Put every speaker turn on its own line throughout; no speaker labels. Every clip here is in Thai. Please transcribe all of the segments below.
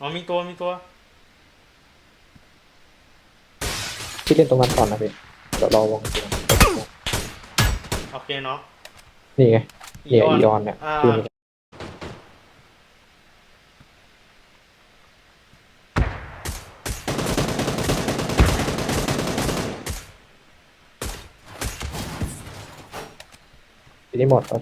อ๋อมีตัวมีตัว
พี่เล่นตรงนั้นก่อนนะพี่เดี๋ยวรอวงจริง
โอเคเนาะ
นี่ไงเนี่ยอีออนเนี่ย
อ่า
คือมันทีนี้หมดแล้ว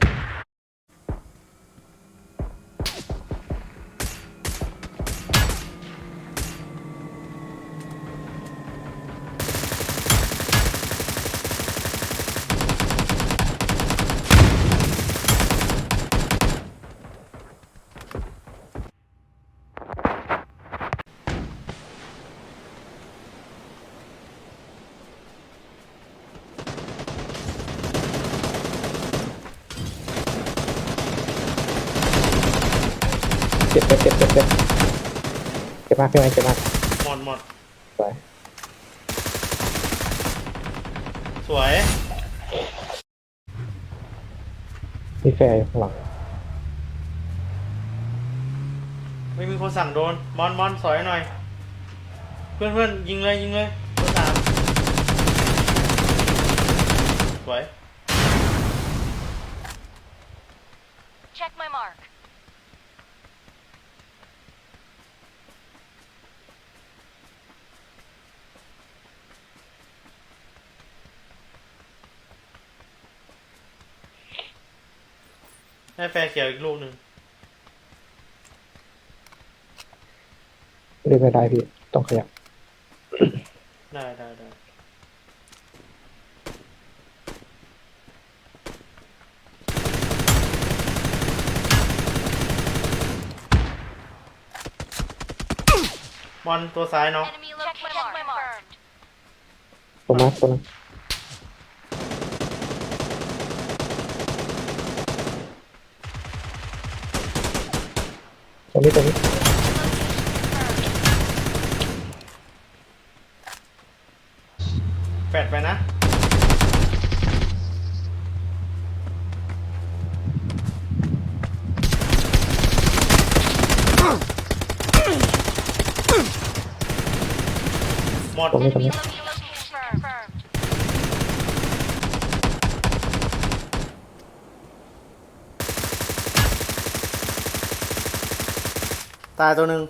เก็บเก็บเก็บเก็บเก็บเก็บมากพี่ไหมเก็บมาก
หมดหมด
สวย
สวย
มีแฟร์อยู่ข้างหลัง
ไม่มีคนสั่งโดนมอนมอนสอยหน่อย เพื่อนเพื่อนยิงเลยยิงเลยตัวสามสวย
Check my mark.
ให้แฟร์เขียวอีกลูกหนึ่ง
เล่นไม่ได้พี่ ต้องขยับ
ได้ได้ได้บอลตัวซ้ายเนาะ
Enemy location confirmed.
ตรงมาตรงนั้น รงนี้ตรงนี้
แฟดไปนะ หมด
ตรงนี้ตรง
Enemy
นี้
location confirmed.
ตายตัวหนึ่ง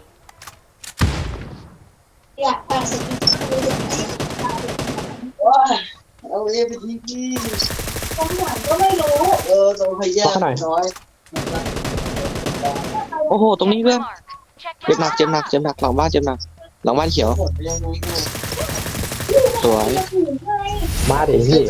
อยากฟังสิ่งที่เขาเรียน
เอาเรียกไปทีพี่
ตรงไหนก็ไม่รู้
เออตรงพยาน้อย
โอ้โห ตรงนี้เพื่อนเจ็บหนักเจ็บหนักเจ็บหนักหลังบ้านเจ็บหนักหลังบ้านเขียว สวย
มาดิพี่